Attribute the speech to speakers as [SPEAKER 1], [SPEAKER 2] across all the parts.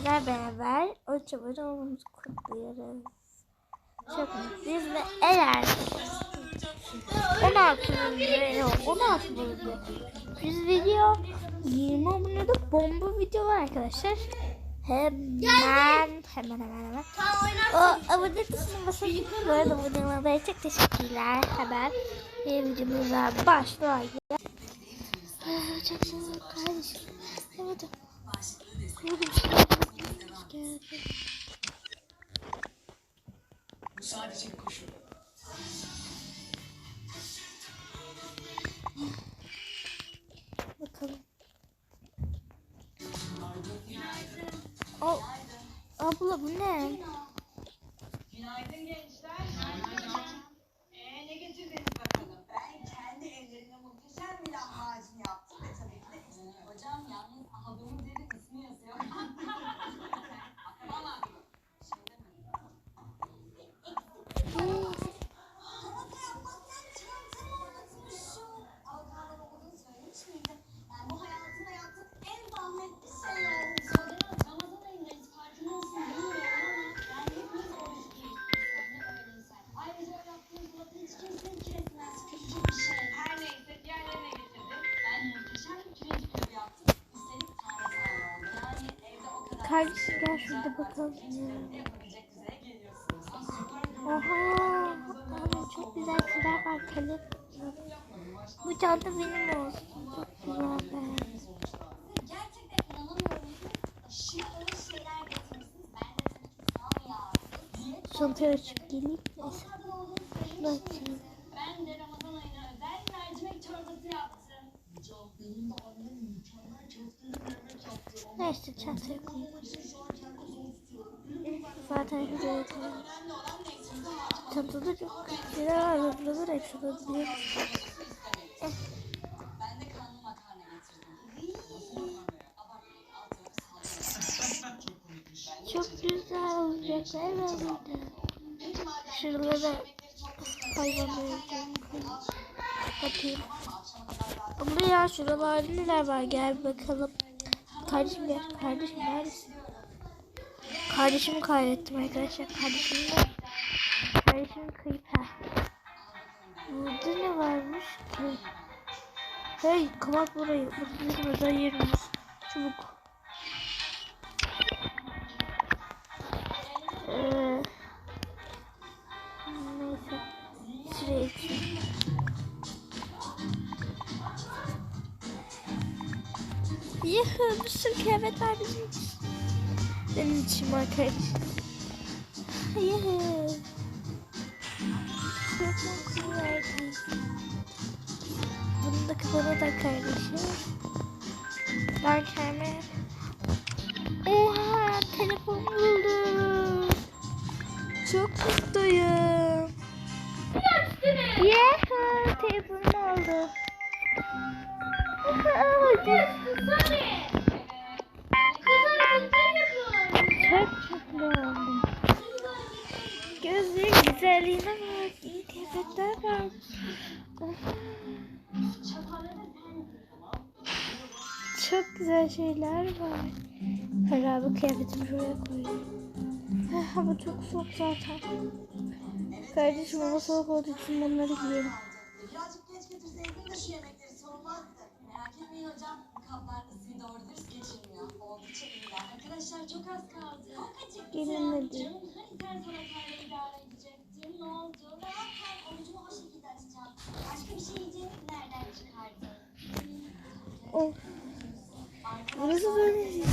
[SPEAKER 1] sizler beraber o çabada olmamızı kutluyoruz. Çok mutluyuz ve eğer 16 bölümde yok 16 bölümde 100 video 20 abonede bomba video var arkadaşlar. Hemen hemen hemen hemen. O abone tuşuna basın. Bu arada abone olmaya çok teşekkürler. Hemen bir videomuza başlıyor. Ah, Çok seviyorum kardeşim. Evet.
[SPEAKER 2] Bu sadece bir koşu.
[SPEAKER 1] Bakalım. O, abla bu ne?
[SPEAKER 3] Günaydın
[SPEAKER 1] Kardeşim gel şurada bakalım. Oha. Abi çok güzel şeyler var. Kalem. Bu çanta benim olsun. Çok güzel be. Çantayı açıp geleyim. Şunu açayım.
[SPEAKER 3] Ben de Ramazan ayına özel mercimek çorbası yaptım.
[SPEAKER 2] Benim
[SPEAKER 1] Neyse
[SPEAKER 2] tutuyorum.
[SPEAKER 1] Zaten şuraya koyayım. Çantada çok güzel var. Buralar.
[SPEAKER 3] Abartmayın alt tarafı
[SPEAKER 2] Çok
[SPEAKER 1] güzel olacak herhalde. Şuralara hayvanları Bakayım. Abla ya şuralarda neler var gel bakalım. Kardeşim gel. Kardeşim neredesin? Kardeşimi kaybettim arkadaşlar. Kardeşim de. Kardeşim kayıp ha. Burada ne varmış ki? Hey kapat burayı. Burası bizim özel yerimiz. Çabuk. Sürü kıyafet var bizim için. Benim için arkadaşlar. Güzel. Bunu da kafana tak kardeşim. Ben kendime... Oha telefon buldum. Çok mutluyum. Yeha telefonum oldu. Çok mutlu oldum. Gözlerin güzelliğine bak. İyi kıyafetler var. Çok güzel şeyler var. Herhalde kıyafetimi şuraya koyayım. Eh, Hava çok soğuk zaten. Kardeşim hava soğuk olduğu için bunları giyelim.
[SPEAKER 4] Birazcık geç getirseydin de şu yemekleri
[SPEAKER 3] Arkadaşlar çok az kaldı. Çok acıktım.
[SPEAKER 1] Gelin hadi.
[SPEAKER 3] Canım hani sen salatayla idare edecektin. Ne oldu?
[SPEAKER 4] Rahat kal, orucumu o şekilde açacağım. Başka bir şey yiyeceğimi nereden çıkardın?
[SPEAKER 1] Of. Burası böyle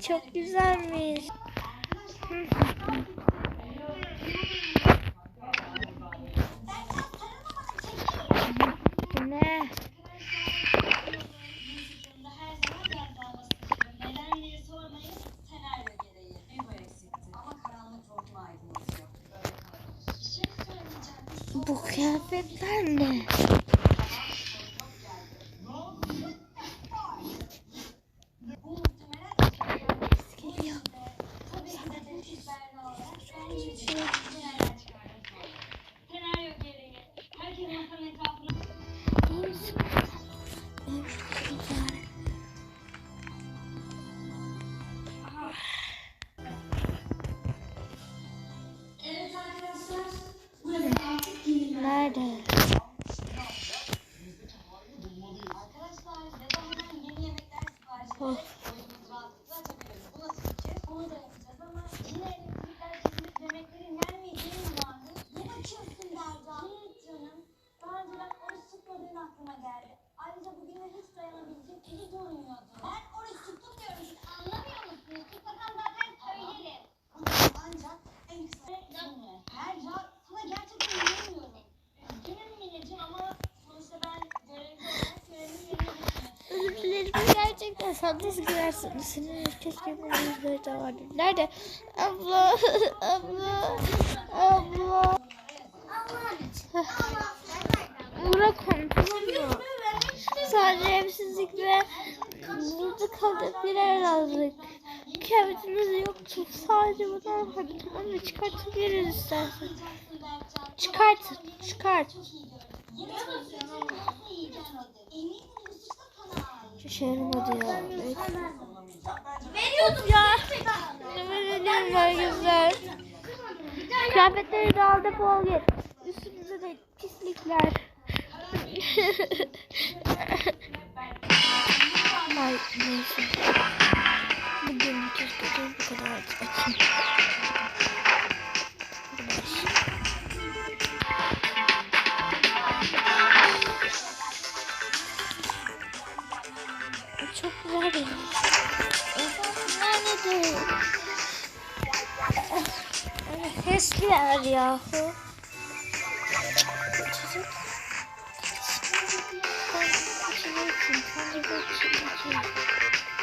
[SPEAKER 1] çok güzelmiş. Bu kıyafetler ne?
[SPEAKER 3] Bu muhtemelen
[SPEAKER 4] nasıl
[SPEAKER 1] gülersin? Senin keşke bir yüzleri de vardı. Nerede? Abla, abla, abla. Bırak konuşamıyor. Sadece evsizlik ve burada kalacak bir yer aldık. Yoktu. Sadece bundan hadi mı? Çıkartabiliriz istersen. Çıkart, çıkart. Şaşırmadı ya. Evet.
[SPEAKER 4] Veriyordum
[SPEAKER 1] Ya. Yemin var güzel. Kıyafetleri de al defol git. Üstümüzde de pislikler. Ay neyse. Bugün bu kadar açayım.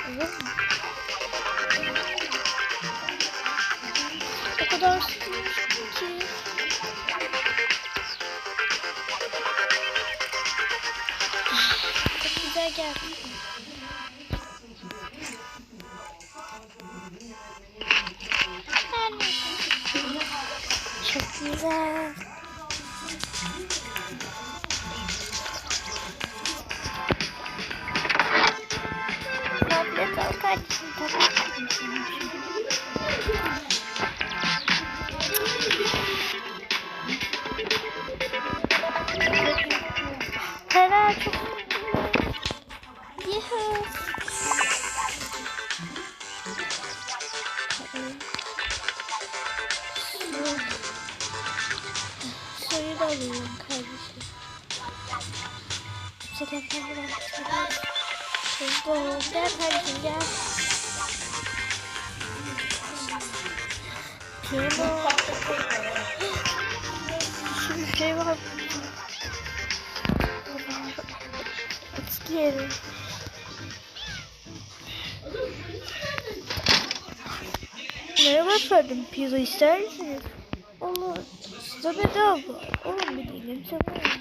[SPEAKER 1] Olur mu? O kadar sıkılmıştım ki. Çok güzel geldi. Çok güzel. Tablet al. Tablet. Tara çok Yuhu. Kendine çıkardım. Hızlı gel kardeşim gel. Piyano. Şimdi şey var. Eski yerim. Merhaba efendim, pizza ister misiniz? Olur, size bedava. Olur bir dilim sana.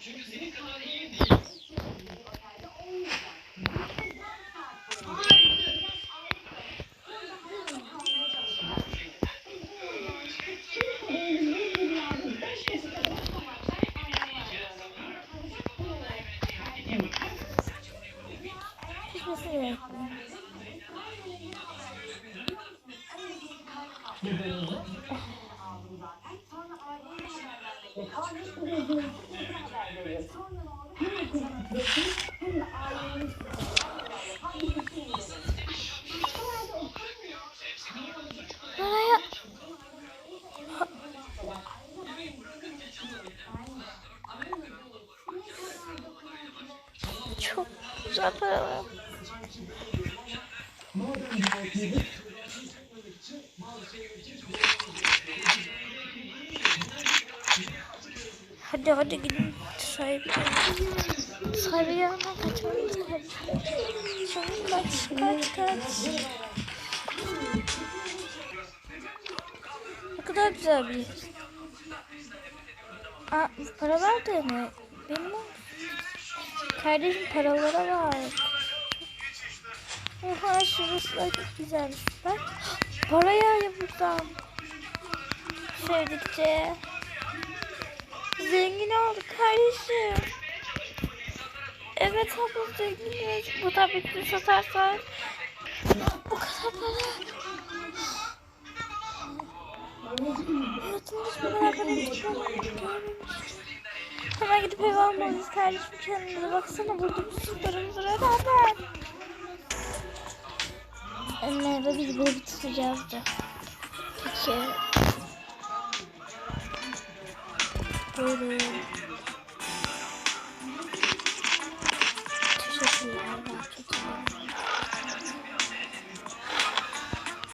[SPEAKER 1] Pişmesi Paraya... Çok güzel para var. Hadi hadi gidin sahibi. Sahibi yanına kaçmamız lazım. Çabuk kaç kaç kaç. Ne kadar güzel bir. Aa, paralar da mı? Benim o. Kardeşim paralara var. Oha şurası da çok güzelmiş. Bak para yağıyor buradan. Zengin olduk kardeşim. Evet abla zenginiz. Bu tableti satarsan. Bu kadar para. Hayatımda hiç bu kadar. Hemen gidip ev almalıyız kardeşim kendimize. Baksana burada musluklarımız var hemen. Merhaba biz bunu bitireceğiz de. Peki. later.